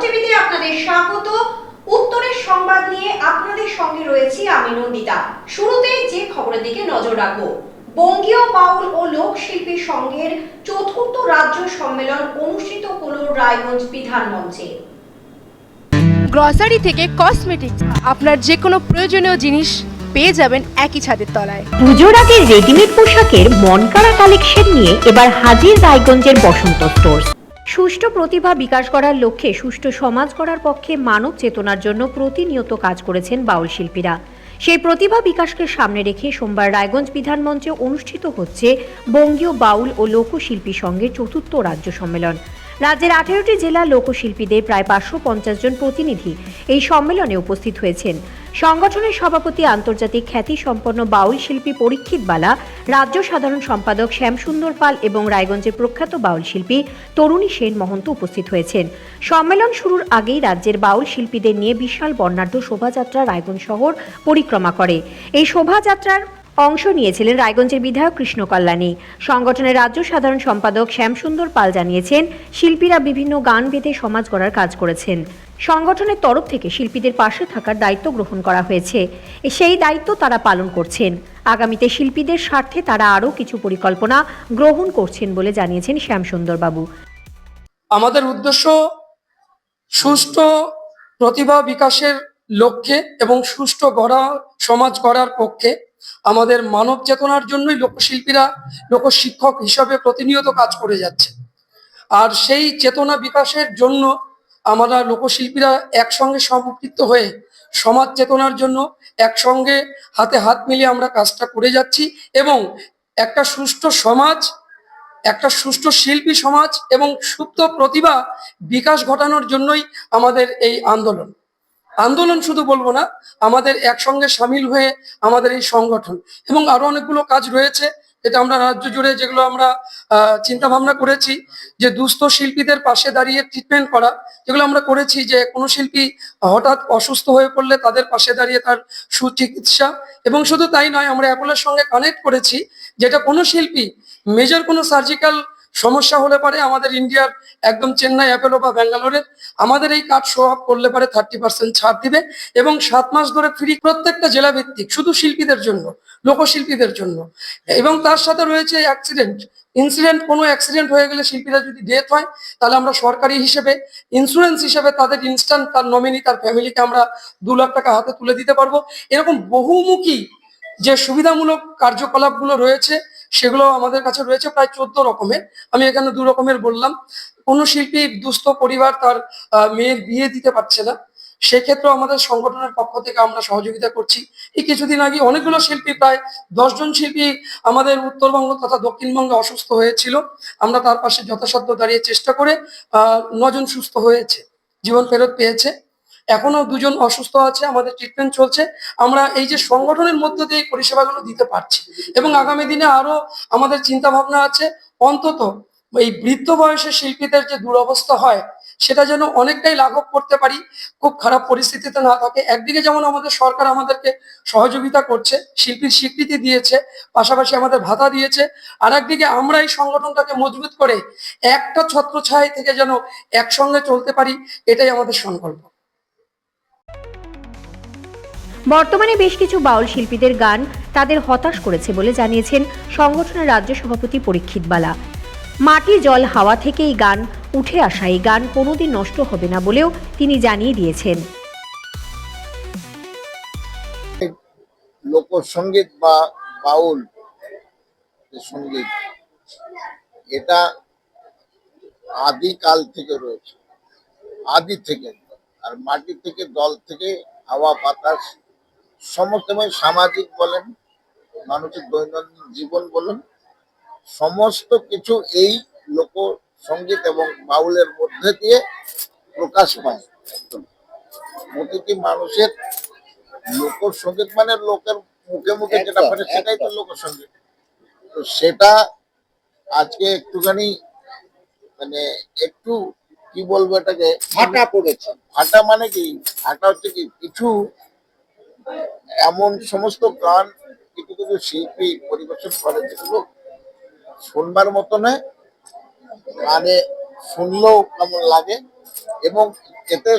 টিভিতে আপনাদের স্বাগত। উত্তরের সংবাদ নিয়ে আপনাদের সঙ্গে রয়েছি আমি নন্দিতা। শুরুতেই যে খবরের দিকে নজর রাখব। বঙ্গীয় বাউল ও লোকশিল্পী সংঘের চতুর্থ রাজ্য সম্মেলন অনুষ্ঠিত হল রায়গঞ্জ বিধান মঞ্চে গ্রসারি থেকে কসমেটিক্স আপনার যে কোনো প্রয়োজনীয় জিনিস পেয়ে যাবেন একই ছাদের তলায়। পুজোর আগে রেডিমেড পোশাকের মনকাড়া কালেকশন নিয়ে এবার হাজির রায়গঞ্জের বসন্ত স্টোর্স সুষ্ঠু প্রতিভা বিকাশ করার লক্ষ্যে সুষ্ঠু সমাজ করার পক্ষে মানব চেতনার জন্য প্রতিনিয়ত কাজ করেছেন বাউল শিল্পীরা। সেই প্রতিভা বিকাশকে সামনে রেখে সোমবার রায়গঞ্জ বিধানমঞ্চে অনুষ্ঠিত হচ্ছে বঙ্গীয় বাউল ও লোকশিল্পী সঙ্গে চতুর্থ রাজ্য সম্মেলন। রাজ্যের আঠেরোটি জেলার লোকশিল্পীদের প্রায় পাঁচশো পঞ্চাশ জন প্রতিনিধি এই সম্মেলনে উপস্থিত হয়েছেন। সংগঠনের সভাপতি আন্তর্জাতিক খ্যাতি সম্পন্ন বাউল শিল্পী পরীক্ষিত বালা, রাজ্য সাধারণ সম্পাদক শ্যামসুন্দর পাল এবং রায়গঞ্জের প্রখ্যাত বাউল শিল্পী তরুণী সেন মহন্ত উপস্থিত হয়েছেন। সম্মেলন শুরুর আগেই রাজ্যের বাউল শিল্পীদের নিয়ে বিশাল বর্ণাঢ্য শোভাযাত্রা রায়গঞ্জ শহর পরিক্রমা করে। এই শোভাযাত্রার অংশ নিয়েছিলেন রায়গঞ্জের বিধায়ক কৃষ্ণ কল্যাণী। সংগঠনের রাজ্য সাধারণ সম্পাদক শ্যামসুন্দর পাল জানিয়েছেন, শিল্পীরা বিভিন্ন গান বেঁধে সমাজ গড়ার কাজ করেছেন। সংগঠনের তরফ থেকে শিল্পীদের পাশে থাকার দায়িত্ব গ্রহণ করা হয়েছে। সেই দায়িত্ব তারা পালন করছেন। আগামীতে শিল্পীদের স্বার্থে তারা আরও কিছু পরিকল্পনা গ্রহণ করছেন বলে জানিয়েছেন শ্যামসুন্দর বাবু আমাদের উদ্দেশ্য সুষ্ঠু প্রতিভা বিকাশের লক্ষ্যে এবং সুষ্ঠু গড়া, সমাজ গড়ার পক্ষে আমাদের মানব চেতনার জন্যই লোকশিল্পীরা, লোকশিক্ষক হিসাবে প্রতিনিয়ত কাজ করে যাচ্ছে। আর সেই চেতনা বিকাশের জন্য আমরা লোকশিল্পীরা একসঙ্গে সম্পৃক্ত হয়ে, সমাজ চেতনার জন্য একসঙ্গে হাতে হাত মিলিয়ে আমরা কাজটা করে যাচ্ছি এবং একটা সুষ্ঠু সমাজ, একটা সুষ্ঠু শিল্পী সমাজ এবং সুপ্ত প্রতিভা বিকাশ ঘটানোর জন্যই আমাদের এই আন্দোলন। আন্দোলন শুধু বলব না, আমাদের একসঙ্গে সামিল হয়ে আমাদের এই সংগঠন এবং আরও অনেকগুলো কাজ রয়েছে যেটা আমরা রাজ্য জুড়ে যেগুলো আমরা চিন্তা ভাবনা করেছি যে দুস্থ শিল্পীদের পাশে দাঁড়িয়ে ট্রিটমেন্ট করা, যেগুলো আমরা করেছি যে কোনো শিল্পী হঠাৎ অসুস্থ হয়ে পড়লে তাদের পাশে দাঁড়িয়ে তার সুচিকিৎসা এবং শুধু তাই নয়, আমরা অ্যাপোলোর সঙ্গে কানেক্ট করেছি, যেটা কোনো শিল্পী মেজর কোনো সার্জিক্যাল সমস্যা হলে পারে আমাদের ইন্ডিয়ার একদম চেন্নাই, অ্যাপেলো বা ব্যাঙ্গালোরের। আমাদের এই কার্ড শো আপ করলে পারে থার্টি পার্সেন্ট ছাড় দিবে এবং সাত মাস ধরে ফ্রি প্রত্যেকটা জেলা ভিত্তিক শুধু শিল্পীদের জন্য, লোকশিল্পীদের জন্য। এবং তার সাথে রয়েছে অ্যাক্সিডেন্ট ইনসিডেন্ট কোনো অ্যাক্সিডেন্ট হয়ে গেলে শিল্পীরা যদি ডেথ হয়, তাহলে আমরা সরকারি হিসেবে ইন্স্যুরেন্স হিসেবে তাদের ইনস্ট্যান্ট তার নমিনি তার ফ্যামিলিকে আমরা দু লাখ টাকা হাতে তুলে দিতে পারব। এরকম বহুমুখী যে সুবিধামূলক কার্যকলাপগুলো রয়েছে সেগুলো আমাদের কাছে রয়েছে প্রায় চোদ্দ রকমের। আমি এখানে দু রকমের বললাম। কোনো শিল্পী দুস্থ পরিবার তার মেয়ের বিয়ে দিতে পারছে না। সেক্ষেত্রেও আমাদের সংগঠনের পক্ষ থেকে আমরা সহযোগিতা করছি। এই কিছুদিন আগে অনেকগুলো শিল্পী, প্রায় দশজন শিল্পী আমাদের উত্তরবঙ্গ তথা দক্ষিণবঙ্গে অসুস্থ হয়েছিল। আমরা তার পাশে যথাসাধ্য দাঁড়িয়ে চেষ্টা করে নজন সুস্থ হয়েছে, জীবন ফেরত পেয়েছে। এখনও দুজন অসুস্থ আছে, আমাদের ট্রিটমেন্ট চলছে। আমরা এই যে সংগঠনের মধ্য দিয়ে পরিষেবাগুলো দিতে পারছি। এবং আগামী দিনে আরও আমাদের চিন্তা ভাবনা আছে, অন্তত এই বৃদ্ধ বয়সের শিল্পীদের যে দুরবস্থা হয়, সেটা যেন অনেকটাই লাঘব করতে পারি, খুব খারাপ পরিস্থিতিতে না থাকে। একদিকে যেমন আমাদের সরকার আমাদেরকে সহযোগিতা করছে, শিল্পীর স্বীকৃতি দিয়েছে, পাশাপাশি আমাদের ভাতা দিয়েছে আর একদিকে আমরা এই সংগঠনটাকে মজবুত করে একটা ছত্রছায় থেকে যেন একসঙ্গে চলতে পারি, এটাই আমাদের সংকল্প। বর্তমানে বেশ কিছু বাউল শিল্পীদের গান তাদের হতাশ করেছে বলে জানিয়েছেন সংগঠনের রাজ্য সভাপতি পরীক্ষিত বালা। মাটি, জল, হাওয়া থেকে এই গান উঠে আসা, এই গান কোনোদিন নষ্ট হবে না বলেও তিনি জানিয়ে দিয়েছেন। লোকসঙ্গীত বা বাউল সংগীত, এটা আদিকাল থেকে রয়েছে। আদি থেকে, আর মাটি থেকে দল থেকে হাওয়া, বাতাস সমস্তময় সামাজিক বলেন মানুষের দৈনন্দিন জীবন বলেন সমস্ত কিছু এই লোক সংগীত এবং বাউলের মধ্যে দিয়ে প্রকাশ পায়। প্রতিটি মানুষের লোকসঙ্গীত মানে লোকের মুখে মুখে যেটা পারে সেটাই তো লোকসঙ্গীত তো সেটা আজকে একটুখানি মানে একটু কি বলব এটাকে? ফাটা পড়েছে। ফাটা মানে কি? ফাটা হচ্ছে কি? কিছু এমন সমস্ত গান কিছু কিছু শিল্পী পরিবেশন করে যেগুলো শুনবার মতো নয় গানে শুনলেও কেমন লাগে এবং এতে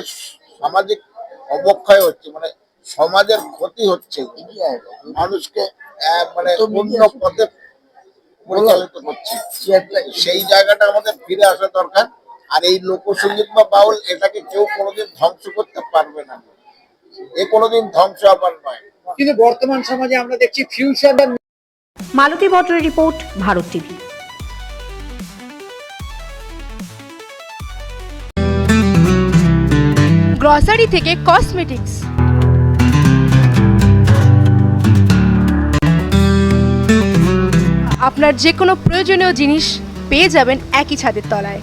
সামাজিক অবক্ষয় হচ্ছে মানে সমাজের ক্ষতি হচ্ছে। মানুষকে মানে অন্য পথে পরিচালিত করছে। সেই জায়গাটা আমাদের ফিরে আসা দরকার। আর এই লোকসঙ্গীত বা বাউল এটাকে কেউ কোনোদিন ধ্বংস করতে পারবে না। এ কোনোদিন ধ্বংস আবার নয়। কিন্তু বর্তমান সমাজে আমরা দেখছি ফিউশন মালতী ভদ্রের রিপোর্ট ভারত টিভি। গ্রসারি থেকে কসমেটিক্স আপনার যে কোনো প্রয়োজনীয় জিনিস পেয়ে যাবেন একই ছাদের তলায়।